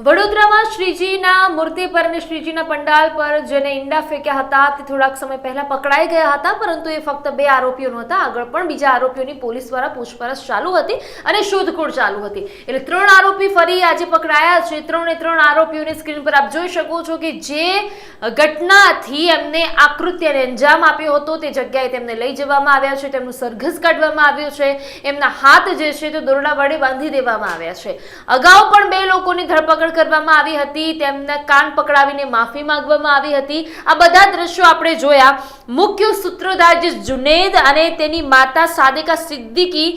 વડોદરામાં શ્રીજીના મૂર્તિ પર અને શ્રીજીના પંડાલ પર જેને ઈંડા ફેંક્યા હતા તે થોડાક સમય પહેલા પકડાઈ ગયા હતા, પરંતુ એ ફક્ત બે આરોપીઓ નહોતા આગળ પણ બીજા આરોપીઓની પોલીસ દ્વારા પૂછપરછ ચાલુ હતી અને શોધખોળ ચાલુ હતી. એટલે ત્રણ આરોપી ફરી આજે પકડાયા છે. ત્રણે ત્રણ આરોપીઓની સ્ક્રીન પર આપ જોઈ શકો છો કે જે ઘટનાથી એમને આકૃતિ અને અંજામ આપ્યો હતો તે જગ્યાએ તેમને લઈ જવામાં આવ્યા છે. તેમનું સરઘસ કાઢવામાં આવ્યું છે. એમના હાથ જે છે તે દોરડા વડે બાંધી દેવામાં આવ્યા છે. અગાઉ પણ બે લોકોની ધરપકડ કરવામાં આવી હતી, તેમને કાન પકડાવીને માફી માંગવામાં આવી હતી. આ બધા દ્રશ્યો આપણે જોયા. મુખ્ય સૂત્રધાર જે જુનેદ અને તેની માતા સાદિકા સિદ્દીકી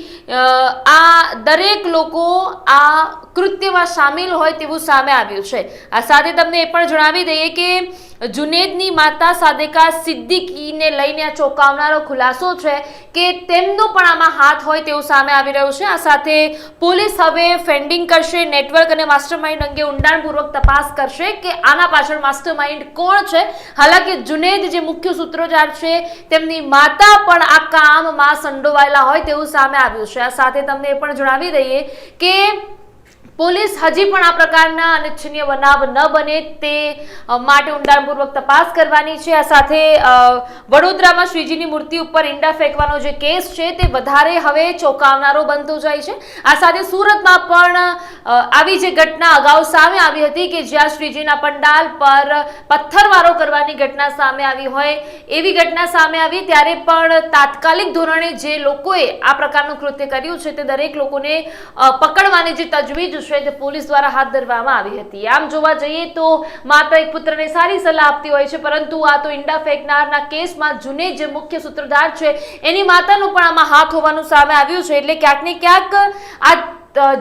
આ દરેક લોકો આ કૃત્યમાં સામેલ હોય તેવું સામે આવ્યું છે. આ સાથે તમને એ પણ જણાવી દઈએ કે જુનેદની માતા સાદેકા સિદ્દીકીને લઈને આ ચોંકાવનારો ખુલાસો છે કે તેમનો પણ આમાં હાથ હોય તેવું સામે આવી રહ્યું છે. આ સાથે પોલીસ હવે ફેન્ડિંગ કરશે, નેટવર્ક અને માસ્ટરમાઇન્ડ અંગે ઊંડાણપૂર્વક તપાસ કરશે કે આના પાછળ માસ્ટરમાઇન્ડ કોણ છે? હાલાકી જુનેદ જે મુખ્ય સૂત્રોચાર છે, તેમની માતા પણ આ કામમાં સંડોવાયેલા હોય તેવું સામે આવ્યું છે. આ સાથે તમને એ પણ જણાવી દઈએ કે પોલીસ હજી પણ આ પ્રકારના અનિચ્છનીય બનાવ ન બને તે માટે ઊંડાણપૂર્વક તપાસ કરવાની છે. આ સાથે વડોદરામાં શ્રીજીની મૂર્તિ ઉપર ઈંડા ફેંકવાનો જે કેસ છે તે વધારે હવે ચોંકાવનારો બનતો જાય છે. આ સાથે સુરતમાં પણ આવી જે ઘટના અગાઉ સામે આવી હતી કે જ્યાં શ્રીજીના પંડાલ પર પથ્થરવારો કરવાની ઘટના સામે આવી હોય, એવી ઘટના સામે આવી ત્યારે પણ તાત્કાલિક ધોરણે જે લોકોએ આ પ્રકારનું કૃત્ય કર્યું છે તે દરેક લોકોને પકડવાની જે તજવીજ છે પોલીસ દ્વારા હાથ ધરવામાં આવી હતી. આમ જોવા જઈએ તો માતા એક પુત્રને સારી સલાહ આપતી હોય છે, પરંતુ આ તો ઈંડા ફેંકનારના કેસમાં જુને જે મુખ્ય સૂત્રધાર છે, એની માતાનું પણ આમાં હાથ હોવાનું સામે આવ્યું છે. એટલે ક્યાંક ને ક્યાંક આ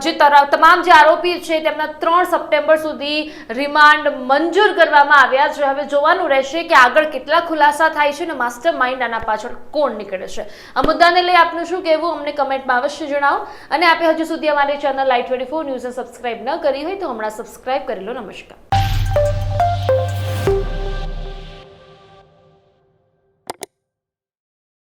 જે તમામ જે આરોપી છે તેમના ત્રણ સપ્ટેમ્બર સુધી રિમાન્ડ મંજૂર કરવામાં આવ્યા છે. હવે જોવાનું રહેશે કે આગળ કેટલા ખુલાસા થાય છે અને માસ્ટર માઇન્ડ આના પાછળ કોણ નીકળે છે. આ મુદ્દાને લઈ આપનું શું કહેવું અમને કમેન્ટમાં અવશ્ય જણાવો. અને આપે હજુ સુધી અમારી ચેનલ લાઈટ ટ્વેન્ટી ફોર ન્યૂઝને સબસ્ક્રાઇબ ન કરી હોય તો હમણાં સબસ્ક્રાઇબ કરી લો. નમસ્કાર.